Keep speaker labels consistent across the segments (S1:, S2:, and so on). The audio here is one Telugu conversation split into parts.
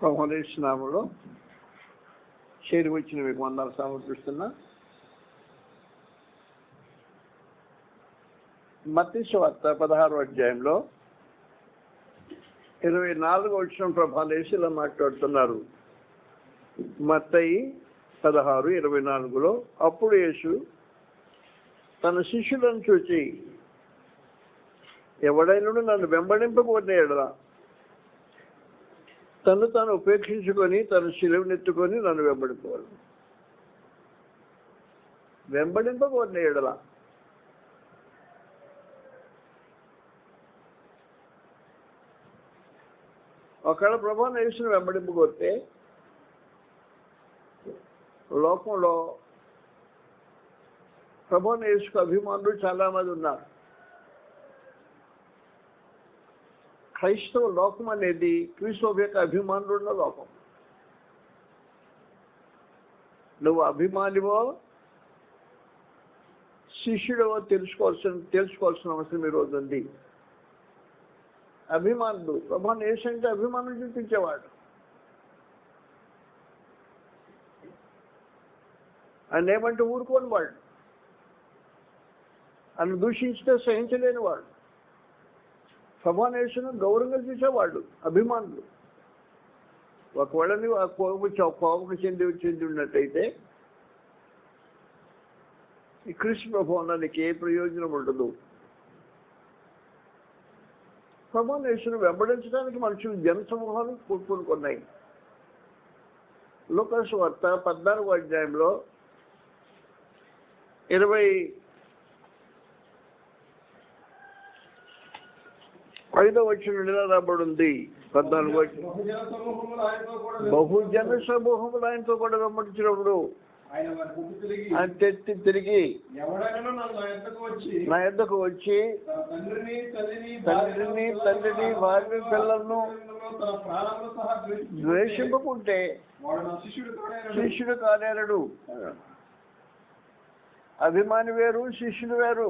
S1: ప్రభుత్వ చేరి వచ్చిన మీకు వందలు సమర్పిస్తున్నా మత్స్య వార్త పదహారు అధ్యాయంలో ఇరవై నాలుగు వచ్చిన ప్రభాలేసులో మాట్లాడుతున్నారు. మత్తయి పదహారు ఇరవై నాలుగులో అప్పుడు యేసు తన శిష్యులను చూచి ఎవడైనా నన్ను వెంబడింపబోతే ఎడలా తను తాను ఉపేక్షించుకొని తన శిలువనెత్తుకొని నన్ను వెంబడుకోవాలి వెంబడింపబోతే ఎడల. ఒకవేళ ప్రభా యేసును వెంబడింపకొస్తే లోకంలో ప్రభా యేసుకు అభిమానులు చాలా మంది ఉన్నారు. క్రైస్తవ లోకం అనేది క్రీస్తవ యొక్క అభిమానులు ఉన్న లోకం. నువ్వు అభిమానివో శిష్యుడవో తెలుసుకోవాల్సిన తెలుసుకోవాల్సిన అవసరం ఈరోజు ఉంది. అభిమానులు ప్రభాన్ ఏసంటే అభిమానం చూపించేవాడు. ఆయన ఏమంటే ఊరుకోని వాడు. ఆయన దూషించితే సహించలేని వాడు. సభానేషన్ గౌరవంగా చూసేవాళ్ళు అభిమానులు. ఒకవేళని కోపము ఆ కోపకు చెంది చెంది ఉన్నట్టయితే ఈ కృష్ణ ప్రభావం ఏ ప్రయోజనం ఉండదు. ప్రభానేషన్ వెంబడించడానికి మనుషులు జనసమూహాలు కూడుకున్నాయి లోకస్ వార్త పద్నాలుగు అధ్యాయంలో ఇరవై ఐదో వచ్చిన నెల రాబడింది పద్నాలుగు వచ్చిన
S2: బహుజన సమూహములు ఆయనతో కూడా
S1: వెంబడించినప్పుడు
S2: ఆయన
S1: తెచ్చి తిరిగి
S2: నా యొద్దకు వచ్చి
S1: వచ్చి
S2: తండ్రిని తల్లిని
S1: తండ్రిని తల్లిని భార్య పిల్లలను ద్వేషింపకుంటే
S2: శిష్యుడు
S1: కానేరడు. అభిమాని వేరు శిష్యుడు వేరు.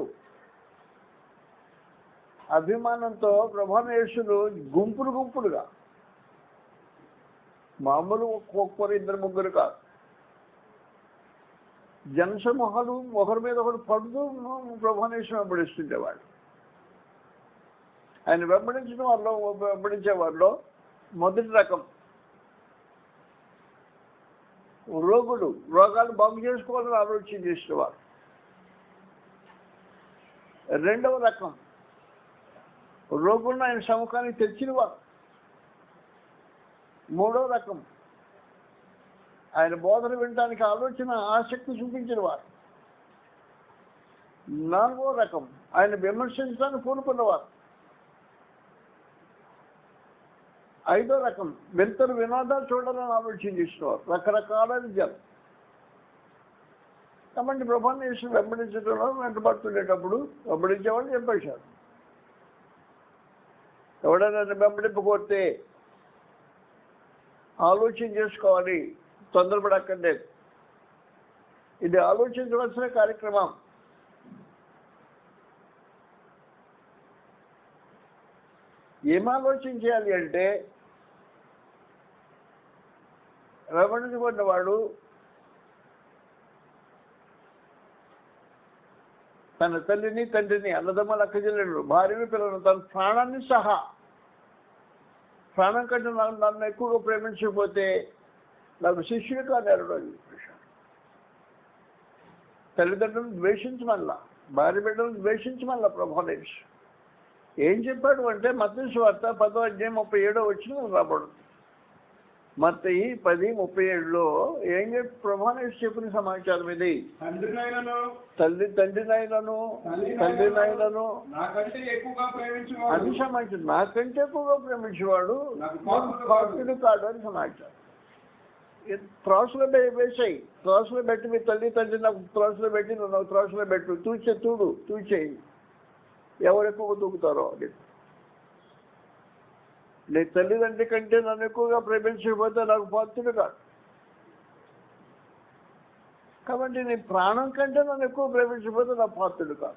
S1: అభిమానంతో ప్రభానేశులు గుంపులు గుంపులుగా. మామూలు ఒక్కొక్కరు ఇద్దరు ముగ్గురు కాదు. జనసమూహాలు ఒకరి మీద ఒకరు పడుతూ ప్రభానేశ్వరం వెంబడిస్తుండేవాడు ఆయన వెంబడించిన వాళ్ళు వెంబడించే వాళ్ళు మొదటి రకం రోగులు. రోగాలు బాగు చేసుకోవాలని ఆలోచన చేసేవారు. రెండవ రకం రోగులను ఆయన సముఖానికి తెచ్చినవారు. మూడవ రకం. ఆయన బోధన వినడానికి ఆలోచన ఆసక్తి చూపించిన వారు నాలుగో రకం. ఆయన విమర్శించడానికి పూనుకున్నవారు. ఐదో రకం. వింతలు వినోదాలు చూడాలని ఆలోచన చేసినవారు. రకరకాల విద్యలు. కాబట్టి ప్రభాన్ని వెంబడించడంలో వెంటబడుతుండేటప్పుడు వెంబడించేవాళ్ళు చెప్పేశారు ఎవడైనా వెంబడింపకొస్తే ఆలోచన చేసుకోవాలి. తొందరపడక్కర్లేదు ఇది ఆలోచించవలసిన కార్యక్రమం. ఏం ఆలోచన చేయాలి అంటే వెంబడించబడిన వాడు తన తల్లిని తండ్రిని అన్నదమ్మలు అక్కజల్లుడు భార్యను పిల్లలను తన ప్రాణాన్ని సహా. ప్రాణం కంటే నన్ను నన్ను ఎక్కువగా ప్రేమించకపోతే నాకు శిష్యుడు కాదు అని చెప్పేశాడు. తల్లిదండ్రులను ద్వేషించమల్లా భార్య బిడ్డలను ద్వేషించమల్లా ప్రభావేష్ ఏం చెప్పాడు అంటే మత్స్య వార్త పదో అధ్యాయం ముప్పై ఏడో వచ్చిన రాబడుతుంది. మత్తయి పది ముప్పై ఏడులో ఏం చెప్పి ప్రభానేష్ చెప్పిన సమాచారం ఇది. తల్లి తండ్రినైనను
S2: నాకంటే ఎక్కువగా
S1: అని
S2: ప్రేమించేవాడు
S1: సమాచారం. నాకంటే ఎక్కువగా ప్రేమించేవాడు
S2: నాకు
S1: పాత్రుడు కాడు అని సమాచారం. త్రాసులో వేసాయి. త్రాసులో పెట్టి మీ తల్లి తండ్రి నాకు త్రాసులో పెట్టి నువ్వు నాకు త్రాసులో పెట్టు. తూచే తూడు తూచేయి. ఎవరు ఎక్కువ తూగుతారో అది. నీ తల్లిదండ్రి కంటే నన్ను ఎక్కువగా ప్రేమించకపోతే నాకు పాత్రుడు కాదు. కాబట్టి నీ ప్రాణం కంటే నన్ను ఎక్కువ ప్రేమించకపోతే నా పాత్రుడు కాదు.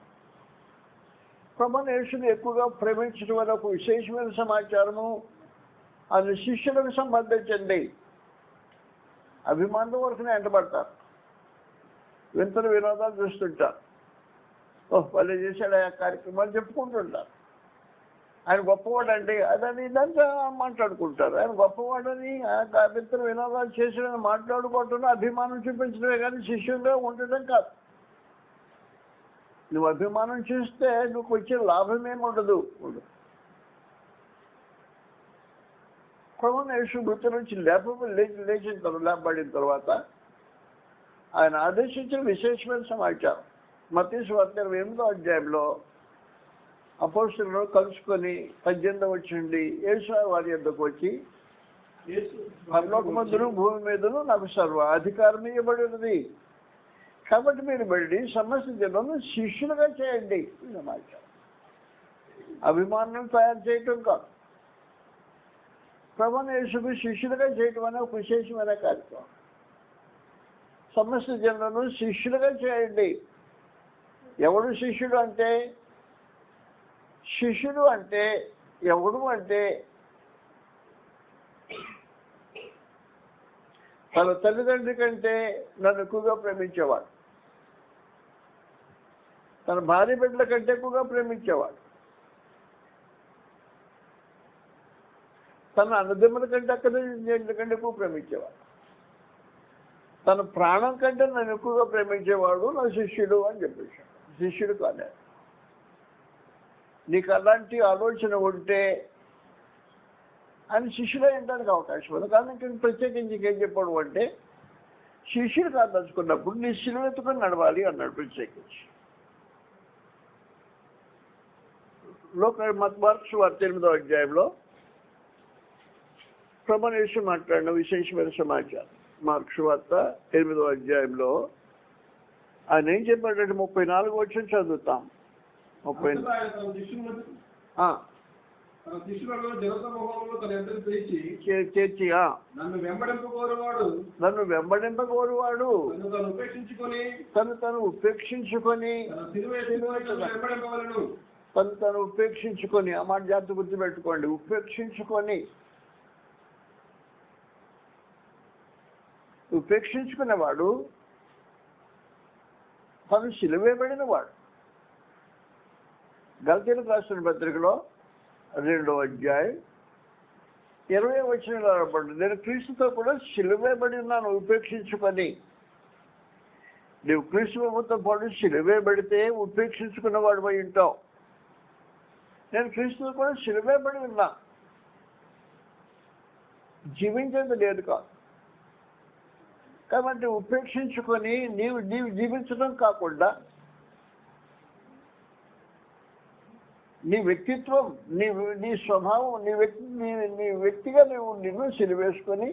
S1: ప్రభాన ఎక్కువగా ప్రేమించడం వల్ల ఒక విశేషమైన సమాచారము అది శిష్యులకు సంబంధించండి అభిమానుల వరకునే వెంటబడతారు వింతలు వినోదాలు చూస్తుంటారు. ఓహ్ వాళ్ళు చేశాడు ఆ కార్యక్రమాలు చెప్పుకుంటుంటారు. ఆయన గొప్పవాడండి. అదని ఇదంతా మాట్లాడుకుంటారు. ఆయన గొప్పవాడని ఆ వినోదాలు చేసిన మాట్లాడుకోవటం అభిమానం చూపించడమే కానీ శిష్యులుగా ఉండటం కాదు. నువ్వు అభిమానం చూస్తే నువ్వు వచ్చే లాభం ఏమి ఉండదు ఉండదు క్రమం యేసు మృతి నుంచి లేప లేచి లేచిన తర్వాత లేపబడిన తర్వాత ఆయన ఆదేశించిన విశేషమైన సమాచారం. మతీశ్వర్ ఎనిమిదో అధ్యాయంలో అపోస్తులను కలుసుకొని పద్దెనిమిది వచ్చిండి యేసు వారి యొద్దకు వచ్చి పరలోకమందును భూమి మీదను నాకు సర్వ అధికారం ఇవ్వబడి ఉన్నది. కాబట్టి మీరు వెళ్ళి సమస్త జనులను శిష్యులుగా చేయండి సమాచారం అభిమానులను తయారు చేయటం కాదు. ప్రభాన యేసుకు శిష్యులుగా చేయటం అనే ఒక విశేషమైన కార్యక్రమం. సమస్త జనులను శిష్యులుగా చేయండి. ఎవడు శిష్యుడు అంటే శిష్యుడు అంటే ఎవడు అంటే తన తల్లిదండ్రి కంటే నన్ను ఎక్కువగా ప్రేమించేవాడు. తన భార్య బిడ్డల కంటే ఎక్కువగా ప్రేమించేవాడు. తన అన్నదమ్ముల కంటే అక్కడ కంటే ఎక్కువ ప్రేమించేవాడు. తన ప్రాణం కంటే నన్ను ఎక్కువగా ప్రేమించేవాడు నా శిష్యుడు అని చెప్పేశాడు. శిష్యుడు కాదే నీకు అలాంటి ఆలోచన ఉంటే ఆయన శిష్యుడు అయ్యడానికి అవకాశం ఉంది. కానీ నేను ప్రత్యేకించి ఇంకేం చెప్పాడు అంటే శిష్యుడు కాదలుచుకున్నప్పుడు నీ శిలువెత్తుకొని నడవాలి అన్నాడు ప్రత్యేకించి. లోక మత్ వార్త ఎనిమిదో అధ్యాయంలో ప్రభనేశ్వరు మాట్లాడిన విశేషమైన సమాచారం. మార్క్స్ వార్త ఎనిమిదో అధ్యాయంలో ఆయన ఏం చెప్పాడంటే ముప్పై నాలుగు వచ్చి చదువుతాం. ముప్పై చేర్చి
S2: నన్ను వెంబడింపకోరువాడు
S1: నన్ను
S2: తను ఉపేక్షించుకొని
S1: తను తను ఉపేక్షించుకొని
S2: తన
S1: తను ఉపేక్షించుకొని ఆ మాట జాగ్రత్త గుర్తుపెట్టుకోండి. ఉపేక్షించుకొని. ఉపేక్షించుకునేవాడు తను సిలువేబడిన వాడు. గల్తీలకు రాసిన పత్రికలో రెండో అధ్యాయం ఇరవై వచ్చిన రాబడి నేను క్రీస్తుతో కూడా సిలువేబడి ఉన్నాను ఉపేక్షించుకొని నీవు క్రీస్తు ప్రభుత్వ పాటు సిలువేబడితే ఉపేక్షించుకున్నవాడు పోయి ఉంటావు. నేను క్రీస్తుతో కూడా సిలువేబడి ఉన్నా. జీవించేది లేదు కాదు. కాబట్టి ఉపేక్షించుకొని నీవు నీవు జీవించడం కాకుండా నీ వ్యక్తిత్వం నీ నీ స్వభావం నీ వ్యక్తి నీ నీ వ్యక్తిగా నువ్వు నిన్ను సిలివేసుకొని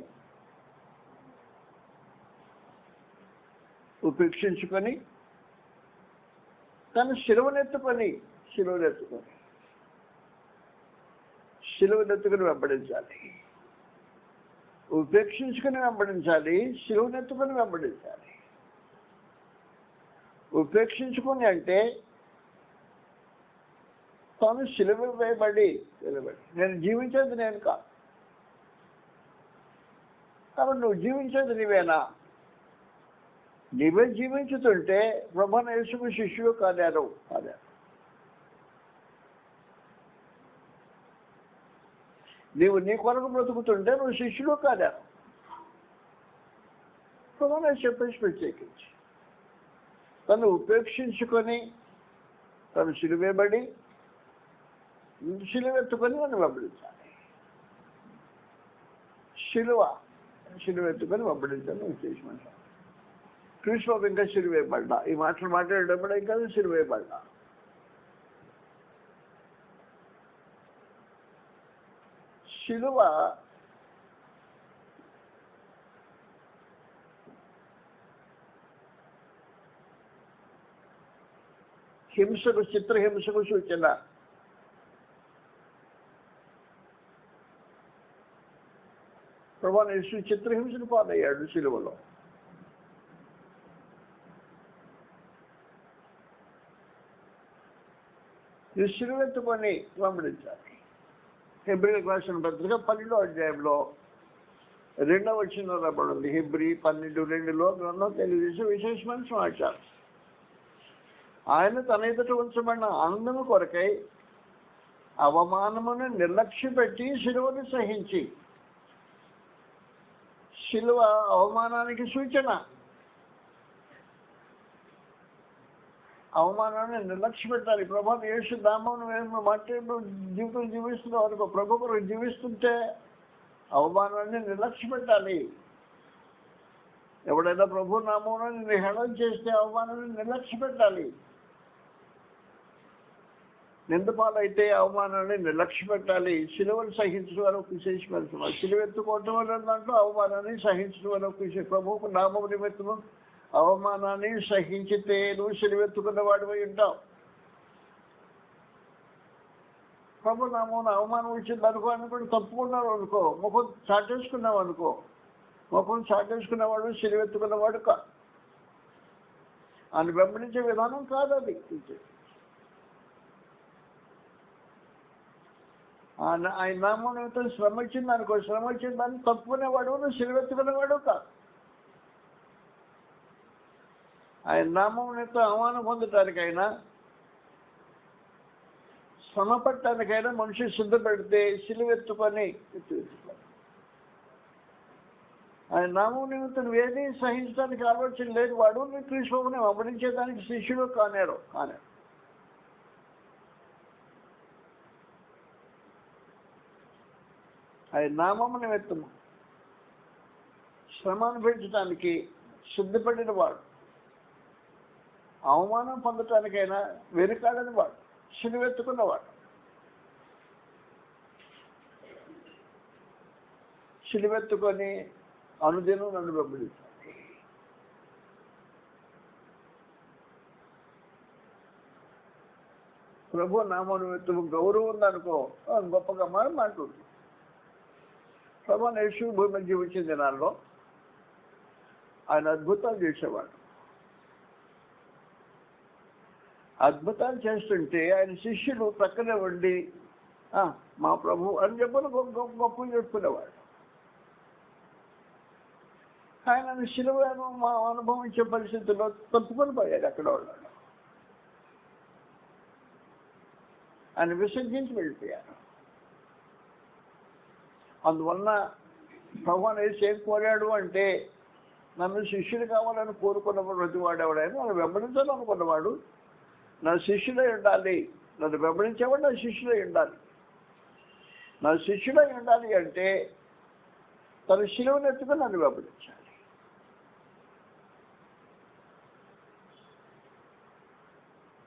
S1: ఉపేక్షించుకొని తను శిలువనెత్తుకొని శిలువనెత్తుకొని శిలువనెత్తుకుని వెంబడించాలి. ఉపేక్షించుకుని వెంబడించాలి శిలువనెత్తుకుని వెంబడించాలి. ఉపేక్షించుకుని అంటే తాను సిలువ వేయబడి నిలబడి నేను జీవించేది నేను కాదు. కాబట్టి నువ్వు జీవించేది నీవేనా? నీవే జీవించుతుంటే బ్రహ్మణ యేసుకు శిష్యుడు కాదారు. కాదా నీవు నీ కొరకు బ్రతుకుతుంటే నువ్వు శిష్యుడు కాదారు. బ్రహ్మణ చెప్పేసి ప్రత్యేకించి. తను ఉపేక్షించుకొని తను సిలువేబడి సిలువెత్తుకొని నన్ను వెంబడించాలి శిలువ సిలువెత్తుకొని వెంబడించాను విశేషమైన క్రీస్తు ఇంకా సిలువేయబడ్డా ఈ మాటలు మాట్లాడేటప్పుడు ఇంకా సిలువేయబడ్డా శిలువ హింసకు చిత్రహింసకు సూచన. ప్రభా యేసు చిత్రహింసను పాలయ్యాడు సిలువలో ఈ సిలువెత్తుకొని గమనించాలి హెబ్రిల్ రాసిన పత్రిక పన్నెండో అధ్యాయంలో రెండవ వచ్చిన రాబడింది హిబ్రి పన్నెండు రెండులో గ్రంథం తెలియజేసే విశేషమైన సమాచారం. ఆయన తన ఎదుట ఉంచబడిన ఆనందము కొరకై అవమానమును నిర్లక్ష్య పెట్టి శిలువను సహించి శిలువ అవమానానికి సూచన. అవమానాన్ని నిర్లక్ష్య పెట్టాలి. ప్రభా యేసు నామం మట్టి జీవితం జీవిస్తున్న అనుకో ప్రభు కొరకు జీవిస్తుంటే అవమానాన్ని నిర్లక్ష్య పెట్టాలి. ఎవడైనా ప్రభు నామం హేళన చేస్తే అవమానాన్ని నిర్లక్ష్య పెట్టాలి. నిందపాలైతే అవమానాన్ని నిర్లక్ష్య పెట్టాలి సిలువను సహించడం అని ఒక విశేషమైన సిలువ ఎత్తుకోవటం దాంట్లో? అవమానాన్ని సహించడం అని ఒక విశేష ప్రభువుకు నామం నిమిత్తము అవమానాన్ని సహించితే నువ్వు సిలువెత్తుకున్న వాడిపై ఉంటావు ప్రభు నామం అవమానం వచ్చింది అనుకో అనుకుంటే తప్పుకున్నావు అనుకో. ముఖం చాటేసుకున్నావు అనుకో. ముఖం చాటేసుకున్నవాడు సిలువెత్తుకున్నవాడు కా అని వెంబడించే విధానం కాదు అది. ఆయన ఆయన నామం నిమిత్తం శ్రమ వచ్చింది అనుకో శ్రమ వచ్చింది దాన్ని తప్పుకునేవాడు నువ్వు సిలువెత్తుకునేవాడు కాదు. ఆయన నామం నిమిత్తం అవమానం పొందటానికైనా శ్రమ పట్టడానికైనా మనిషి సిద్ధపెడితే సిలువెత్తుకొని ఆయన నామం నిమిత్తం ఏది సహించడానికి ఆలోచన లేదు వాడు నీ కృష్ణని వెంబడించేదానికి శిష్యుడు కానేరు కానేరు. అది నామము నిమిత్తము శ్రమ అనిపించడానికి సిద్ధపడిన వాడు. అవమానం పొందటానికైనా వెనుకాడని వాడు. సిలువెత్తుకున్నవాడు సిలువెత్తుకొని అనుదినం నన్ను వెంబడిస్తాడు. ప్రభు నామం గౌరవం ఉందనుకో గొప్పగా మనం అంటుంది ప్రమాణ యేసు భూమి జీవించిన దినాల్లో ఆయన అద్భుతాలు చేసేవాడు. అద్భుతాలు చేస్తుంటే ఆయన శిష్యులు ప్రక్కనే ఉండి మా ప్రభు అని చెప్పని గొప్ప గొప్ప గొప్పలు చెప్పుకునేవాడు ఆయన శిలువను మా అనుభవించే పరిస్థితుల్లో తప్పుకొని పోయాడు అక్కడ ఉన్నాడు. ఆయన విసర్జించి వెళ్ళిపోయారు. అందువలన భగవాన్ వేసి ఏం కోరాడు అంటే నన్ను శిష్యుడు కావాలని కోరుకున్న ప్రతివాడు ఎవడైనా నన్ను వెంబడించాలనుకున్నవాడు నా శిష్యుడై ఉండాలి. నన్ను వెంబడించేవాడు నా శిష్యుడై ఉండాలి. నా శిష్యుడై ఉండాలి అంటే తన శిలువను ఎత్తుకుని నన్ను వెంబడించాలి.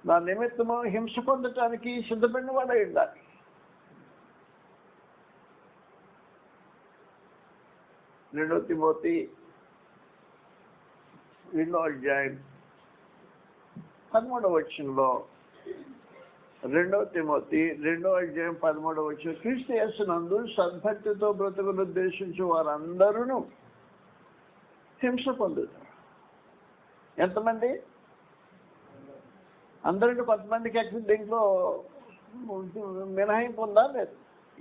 S1: నా నిమిత్తము హింస పొందటానికి సిద్ధపడిన వాడై ఉండాలి. రెండో తిమోతి రెండో అధ్యాయం పదమూడవ వచ్చంలో రెండవ తిమోతి రెండో అధ్యాయం పదమూడవ వచ్చిన క్రీస్తు యేసునందు సద్భక్తితో బ్రతుకును ఉద్దేశించి వారందరూ హింస పొందుతారు. ఎంతమంది? అందరికి కొంతమందికి ఎక్కడ దీంట్లో మినహాయింపు ఉందా? లేదు.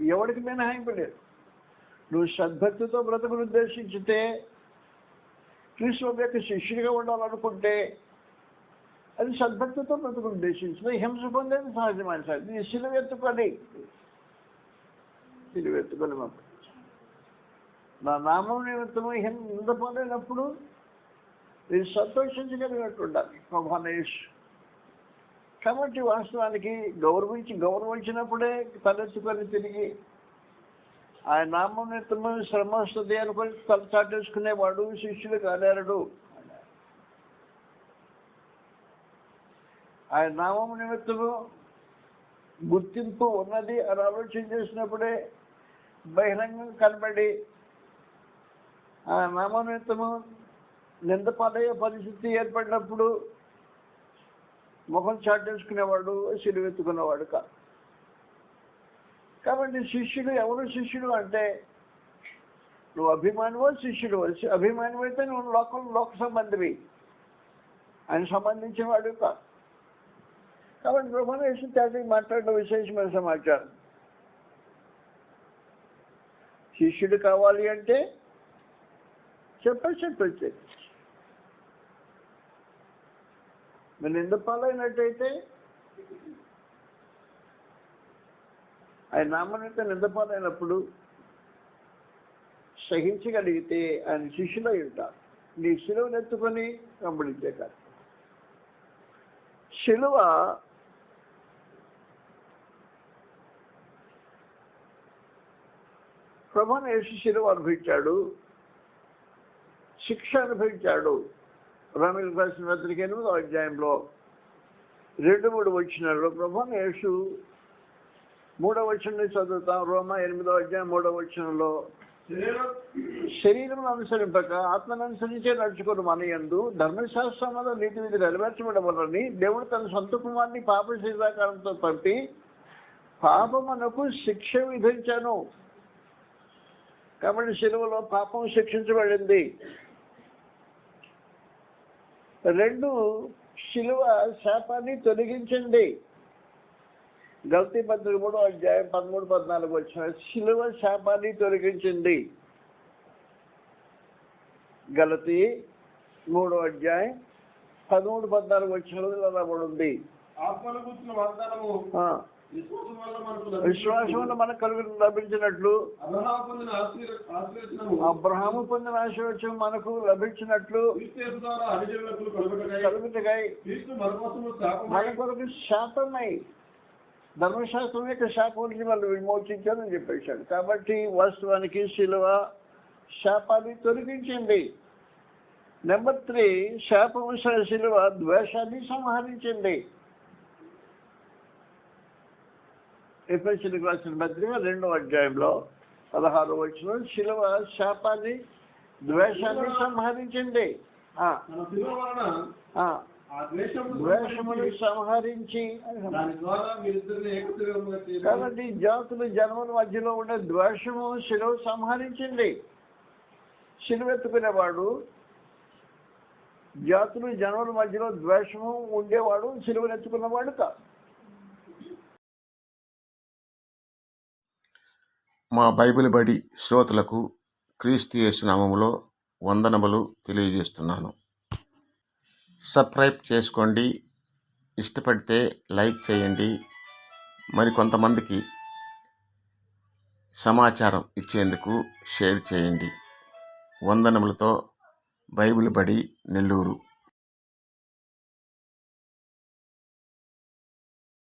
S1: ఎవరికి మినహాయింపు లేదు. నువ్వు సద్భక్తితో బ్రతుకును ఉద్దేశించితే క్రీస్తు యొక్క శిష్యుడిగా ఉండాలనుకుంటే అది సద్భక్తితో బ్రతుకును ఉద్దేశించిన హింస పొందేది సహజమైన సార్. ఇది సిలువెత్తుకొని. సిలువెత్తుకొని పంపించు నా నామం నిమిత్తము హింద పొందినప్పుడు నేను సంతోషించగలిగినట్టు ఉండాలి ప్రభానేష్ కాబట్టి వాస్తవానికి గౌరవించి గౌరవించినప్పుడే తలెత్తుకొని తిరిగి ఆయన నామం నిమిత్తము శ్రమ వస్తుంది అనుకొని తల చాటేసుకునేవాడు శిష్యుడు కాలేరడు ఆయన నామం నిమిత్తము గుర్తింపు ఉన్నది అని ఆలోచన చేసినప్పుడే బహిరంగం కనబడి ఆ నామం నిమిత్తము నిందపాలయ్యే పరిస్థితి ఏర్పడినప్పుడు ముఖం చాటేసుకునేవాడు సిలువెత్తుకునేవాడు కాదు. కాబట్టి శిష్యుడు ఎవరు శిష్యుడు అంటే నువ్వు అభిమానివో శిష్యుడు అభిమానం అయితే నువ్వు లోకం లోక సంబంధివి ఆయన సంబంధించిన వాడు కాదు కాబట్టి బ్రహ్మణేశ్వర త్యాగి మాట్లాడిన విశేషమైన సమాచారం శిష్యుడు కావాలి అంటే చెప్పే చెప్పచ్చు మీరు నింద పాలైనట్టయితే ఆయన నామనిత నిందపాలైనప్పుడు సహించగలిగితే ఆయన శిష్యులై ఉంటారు నీ శిలువను ఎత్తుకొని వెంబడించే కాదు శిలువ ప్రభాన యేసు శిలువ అనుభవించాడు శిక్ష అనుభవించాడు. రమేష్ రాసిన పత్రిక ఎనిమిదో అధ్యాయంలో రెండు మూడు వచ్చినాడు ప్రభాన యేసు మూడవ వచనం చదువుతాం. రోమా ఎనిమిదో అధ్యాయం మూడవ వచనంలో.
S2: శరీరం.
S1: అనుసరింపక ఆత్మను అనుసరించే నడుచుకుని మన యందు ధర్మశాస్త్రంలో నీతి విధి నెరవేర్చబడవలని దేవుడు తన సొంత కుమార్ని పాప శరీరాకారంతో పంపి పాపమునకు శిక్ష విధించాను. కాబట్టి శిలువలో పాపం శిక్షించబడింది. రెండు శిలువ శాపాన్ని తొలగించండి. గల్తీ పత్రిక మూడో అధ్యాయం పదమూడు పద్నాలుగు వచ్చిన శిలువ శాపాన్ని తొలగించింది. గలతి మూడో అధ్యాయం పదమూడు పద్నాలుగు వచ్చిన
S2: కూర్చున్న వాగ్దానము విశ్వాసం వల్ల మనకు
S1: కలుగు లభించినట్లు.
S2: అబ్రహాము పొందిన
S1: ఆశీర్వచనం మనకు లభించినట్లు కలుగుతాయి మన కొరకు శాపమై ధర్మశాస్త్రం యొక్క శాపం నుంచి వాళ్ళు విమోచించాలని చెప్పేశాడు కాబట్టి వాస్తవానికి శిలువ శాపాన్ని తొలగించింది. నెంబర్ త్రీ శాపము శిలువ ద్వేషాన్ని సంహరించింది. ఎఫ్ఎస్సీలకు రాసిన పత్రిక రెండో అధ్యాయంలో పదహారు వచ్చిన శిలువ శాపాన్ని ద్వేషాన్ని సంహరించింది.
S2: ద్వేషమును
S1: సంహరించి కాబట్టి జాతులు జన్మల మధ్యలో ఉండే ద్వేషము శిలువ సంహరించింది. శిలువెత్తుకునేవాడు జాతులు జన్మల మధ్యలో ద్వేషము ఉండేవాడు శిలువనెత్తుకున్నవాడు కాదు.
S3: మా బైబిల్ బడి శ్రోతలకు క్రీస్తు యేసు నామములో వందనములు తెలియజేస్తున్నాను. సబ్స్క్రైబ్ చేసుకోండి. ఇష్టపడితే లైక్ చేయండి. మరి కొంతమందికి సమాచారం ఇచ్చేందుకు షేర్ చేయండి. వందనములతో బైబిల్ బడి నెల్లూరు.